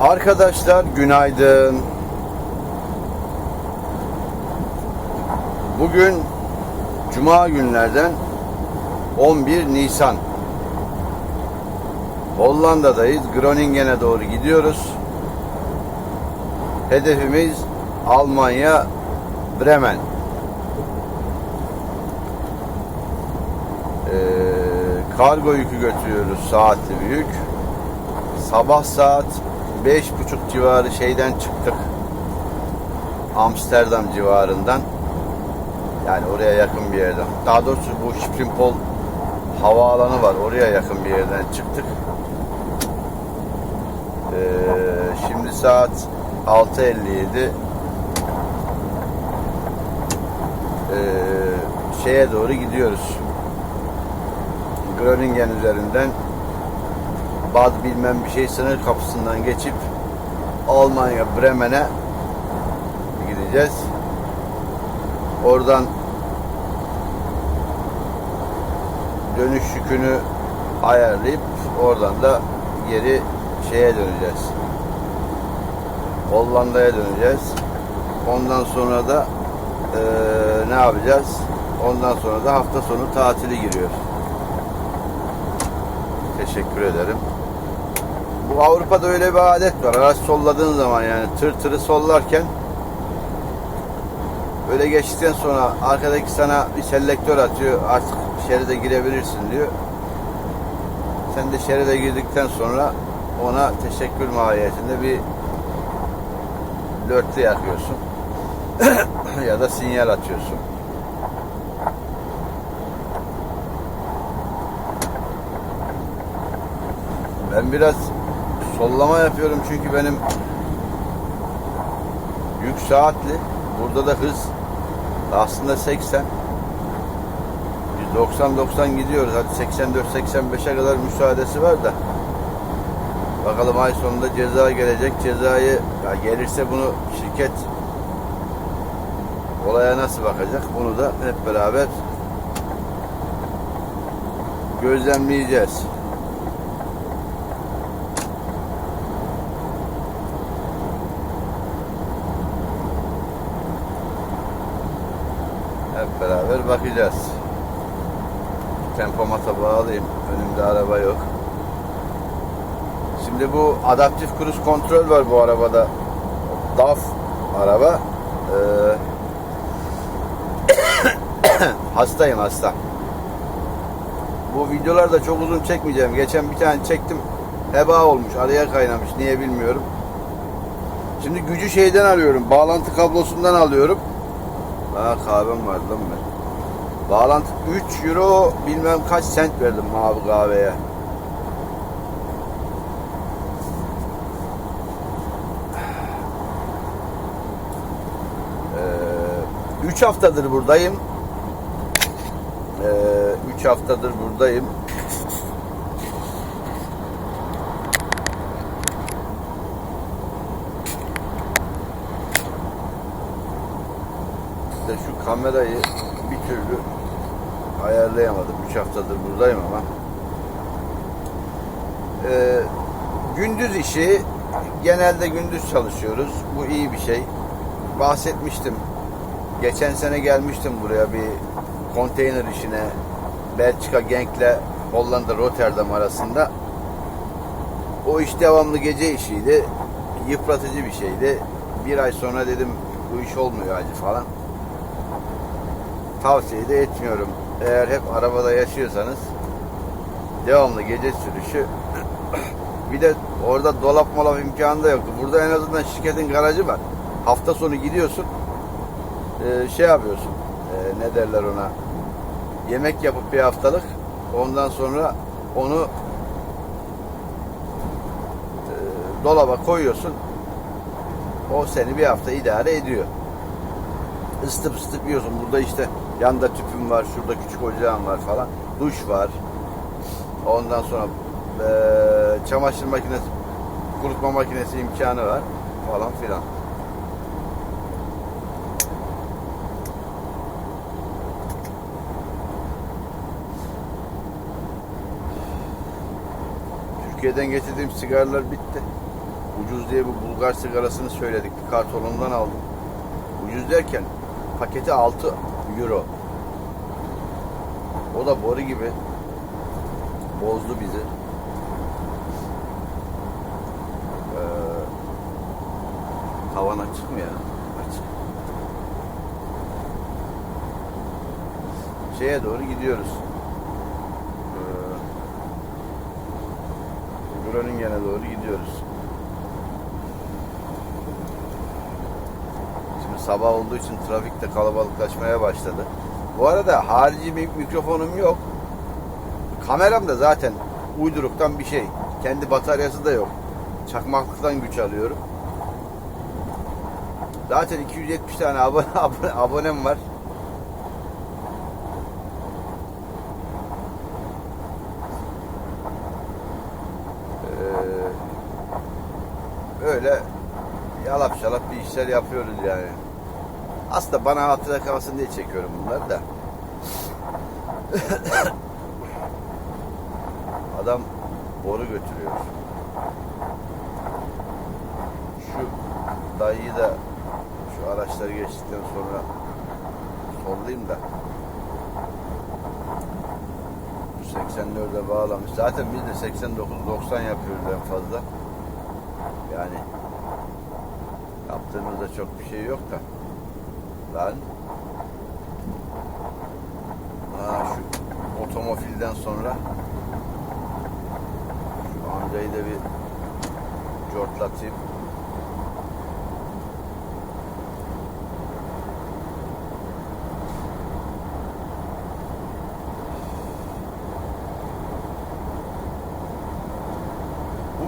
Arkadaşlar günaydın. Bugün Cuma günlerden 11 Nisan. Hollanda'dayız. Groningen'e doğru gidiyoruz. Hedefimiz Almanya, Bremen. Ee, kargo yükü götürüyoruz saatli büyük. Sabah saat beş buçuk civarı şeyden çıktık. Amsterdam civarından. Yani oraya yakın bir yerden. Daha doğrusu bu Schiphol havaalanı var. Oraya yakın bir yerden çıktık. Ee, şimdi saat 6.57. Ee, şeye doğru gidiyoruz. Groningen üzerinden Bad bilmem bir şey sınır kapısından geçip Almanya Bremen'e gideceğiz. Oradan dönüş yükünü ayarlayıp oradan da geri şeye döneceğiz. Hollanda'ya döneceğiz. Ondan sonra da eee, ne yapacağız? Ondan sonra da hafta sonu tatili giriyor. Teşekkür ederim. Bu Avrupa'da öyle bir adet var. Araç solladığın zaman yani tır tırı sollarken öyle geçtikten sonra arkadaki sana bir selektör atıyor. Artık şeride girebilirsin diyor. Sen de şeride girdikten sonra ona teşekkür mahiyetinde bir lörtlü yakıyorsun. ya da sinyal atıyorsun. Ben biraz sollama yapıyorum çünkü benim yük saatli. Burada da hız aslında 80. Biz 90-90 gidiyoruz. Hadi 84-85'e kadar müsaadesi var da. Bakalım ay sonunda ceza gelecek. Cezayı ya gelirse bunu şirket olaya nasıl bakacak? Bunu da hep beraber gözlemleyeceğiz. Hep beraber bakacağız. Tempomata bağlayayım. Önümde araba yok. Şimdi bu adaptif cruise kontrol var bu arabada. DAF araba. Ee, hastayım hasta. Bu videolarda çok uzun çekmeyeceğim. Geçen bir tane çektim. Heba olmuş. Araya kaynamış. Niye bilmiyorum. Şimdi gücü şeyden alıyorum. Bağlantı kablosundan alıyorum. Aa kahvem vardı lan ben. Bağlantı 3 euro bilmem kaç sent verdim mavi kahveye. Ee, 3 haftadır buradayım. 3 haftadır buradayım. İşte şu kamerayı bir türlü ayarlayamadım. 3 haftadır buradayım ama. Ee, gündüz işi genelde gündüz çalışıyoruz. Bu iyi bir şey. Bahsetmiştim. Geçen sene gelmiştim buraya bir konteyner işine. Belçika Genk'le Hollanda Rotterdam arasında. O iş devamlı gece işiydi. Yıpratıcı bir şeydi. Bir ay sonra dedim bu iş olmuyor hacı falan tavsiye de etmiyorum. Eğer hep arabada yaşıyorsanız devamlı gece sürüşü bir de orada dolap molap imkanı da yoktu. Burada en azından şirketin garajı var. Hafta sonu gidiyorsun e, şey yapıyorsun e, ne derler ona yemek yapıp bir haftalık ondan sonra onu e, dolaba koyuyorsun o seni bir hafta idare ediyor ısıtıp ısıtıp yiyorsun. Burada işte yanda tüpüm var, şurada küçük ocağım var falan. Duş var. Ondan sonra eee, çamaşır makinesi, kurutma makinesi imkanı var falan filan. Türkiye'den getirdiğim sigaralar bitti. ucuz diye bu Bulgar sigarasını söyledik. Kartonundan aldım. Ucuz derken paketi 6 euro. O da boru gibi bozdu bizi. Ee, tavan açık mı ya? Açık. Şeye doğru gidiyoruz. Ee, Groningen'e doğru gidiyoruz. Şimdi sabah olduğu için trafik de kalabalıklaşmaya başladı. Bu arada harici bir mikrofonum yok. Kameram da zaten uyduruktan bir şey. Kendi bataryası da yok. Çakmaklıktan güç alıyorum. Zaten 270 tane abone, abone, abonem var. Ee, öyle yalap şalap bir işler yapıyoruz yani. Aslında bana hatıra kalsın diye çekiyorum bunları da. Adam boru götürüyor. Şu dayıyı da şu araçları geçtikten sonra sollayayım da bu 84'e bağlamış. Zaten biz de 89-90 yapıyoruz en fazla. Yani yaptığımızda çok bir şey yok da. Lan Aa, şu otomofilden sonra şu amcayı da bir cortlatayım.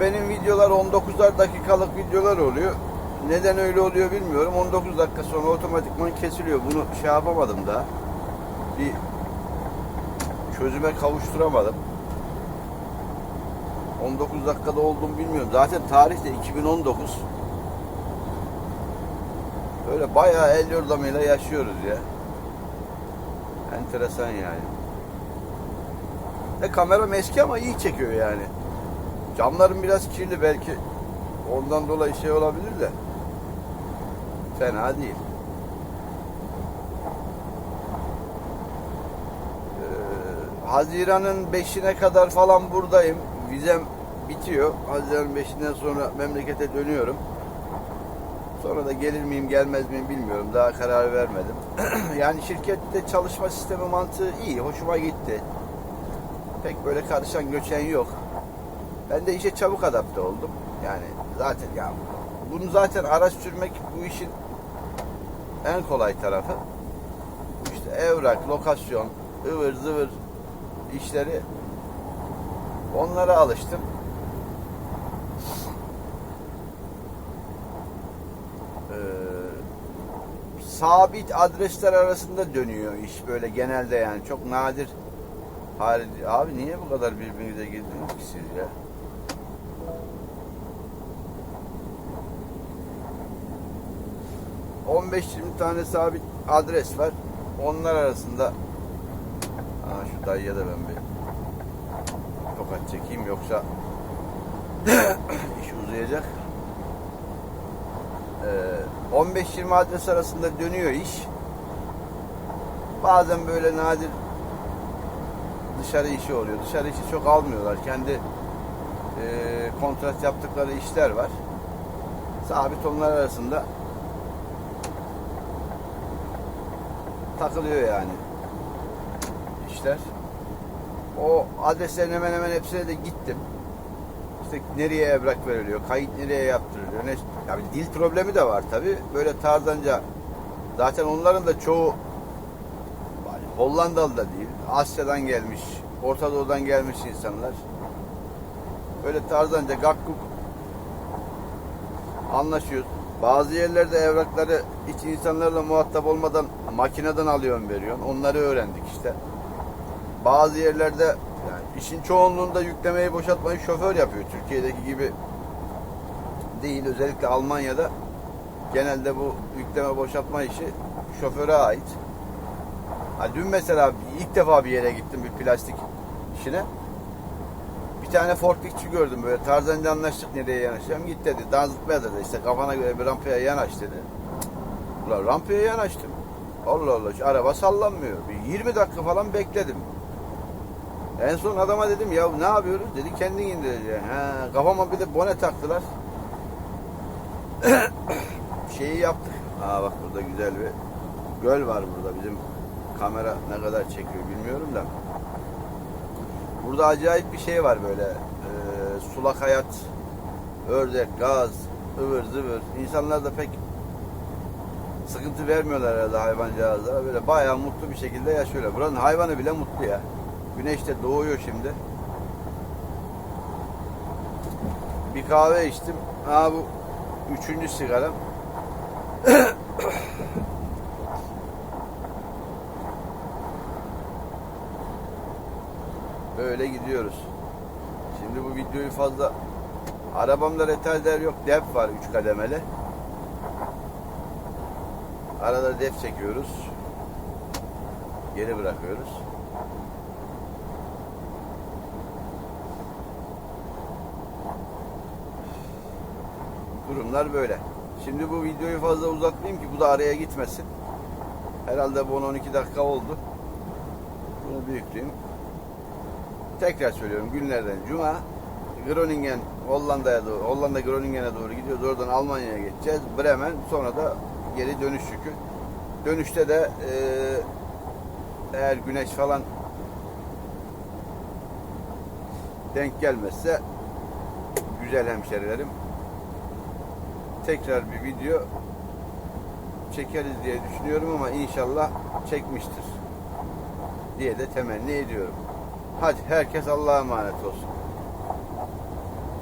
Benim videolar 19'ar dakikalık videolar oluyor. Neden öyle oluyor bilmiyorum. 19 dakika sonra otomatikman kesiliyor. Bunu şey yapamadım da. Bir çözüme kavuşturamadım. 19 dakikada olduğumu bilmiyorum. Zaten tarih de 2019. Böyle bayağı el yordamıyla yaşıyoruz ya. Enteresan yani. E kameram eski ama iyi çekiyor yani. Camlarım biraz kirli belki ondan dolayı şey olabilir de. Fena değil. Ee, Haziran'ın 5'ine kadar falan buradayım. Vizem bitiyor. Haziran'ın 5'inden sonra memlekete dönüyorum. Sonra da gelir miyim gelmez miyim bilmiyorum. Daha karar vermedim. yani şirkette çalışma sistemi mantığı iyi. Hoşuma gitti. Pek böyle karışan göçen yok. Ben de işe çabuk adapte oldum. Yani zaten ya bunu zaten araç sürmek bu işin en kolay tarafı. İşte evrak, lokasyon, ıvır zıvır işleri onlara alıştım. Ee, sabit adresler arasında dönüyor iş böyle genelde yani çok nadir. Abi niye bu kadar birbirinize girdiniz ki siz ya? ...15-20 tane sabit adres var. Onlar arasında... Aa, şu dayıya da ben bir... ...tokat çekeyim yoksa... ...iş uzayacak. Ee, 15-20 adres arasında dönüyor iş. Bazen böyle nadir dışarı işi oluyor. Dışarı işi çok almıyorlar. Kendi e, kontrat yaptıkları işler var. Sabit onlar arasında takılıyor yani işler. O adreslerin hemen hemen hepsine de gittim. İşte nereye evrak veriliyor, kayıt nereye yaptırılıyor. Ne, ya bir dil problemi de var tabi. Böyle tarzanca zaten onların da çoğu Hollandalı da değil. Asya'dan gelmiş, Orta Doğu'dan gelmiş insanlar. Böyle tarzanca gakkuk anlaşıyor. Bazı yerlerde evrakları hiç insanlarla muhatap olmadan makineden alıyorsun veriyorsun. Onları öğrendik işte. Bazı yerlerde yani işin çoğunluğunda yüklemeyi boşaltmayı şoför yapıyor. Türkiye'deki gibi değil. Özellikle Almanya'da genelde bu yükleme boşaltma işi şoföre ait. Ha, dün mesela ilk defa bir yere gittim bir plastik işine. Tane forkliftçi gördüm böyle. Tarzanca anlaştık nereye yanaşacağım. Git dedi. Danzıtmaya dedi. işte kafana göre bir rampaya yanaş dedi. Ulan rampaya yanaştım. Allah Allah araba sallanmıyor. Bir 20 dakika falan bekledim. En son adama dedim ya ne yapıyoruz? Dedi kendin indireceksin. He, kafama bir de bone taktılar. Şeyi yaptık. Aa bak burada güzel bir göl var burada. Bizim kamera ne kadar çekiyor bilmiyorum da. Burada acayip bir şey var böyle. Ee, sulak hayat, ördek, gaz, ıvır zıvır. İnsanlar da pek sıkıntı vermiyorlar herhalde hayvancağızlara. Böyle bayağı mutlu bir şekilde yaşıyorlar. Buranın hayvanı bile mutlu ya. Güneş de doğuyor şimdi. Bir kahve içtim. Ha bu üçüncü sigaram. Böyle gidiyoruz. Şimdi bu videoyu fazla arabamda retarder yok. Def var 3 kademeli. Arada def çekiyoruz. Geri bırakıyoruz. Durumlar böyle. Şimdi bu videoyu fazla uzatmayayım ki bu da araya gitmesin. Herhalde bu 12 dakika oldu. Bunu büyükleyeyim. Tekrar söylüyorum günlerden Cuma Groningen Hollanda'ya doğru Hollanda Groningen'e doğru gidiyoruz. Oradan Almanya'ya geçeceğiz. Bremen sonra da geri dönüş yükü. Dönüşte de eee, eğer güneş falan denk gelmezse güzel hemşerilerim tekrar bir video çekeriz diye düşünüyorum ama inşallah çekmiştir diye de temenni ediyorum. Hadi herkes Allah'a emanet olsun.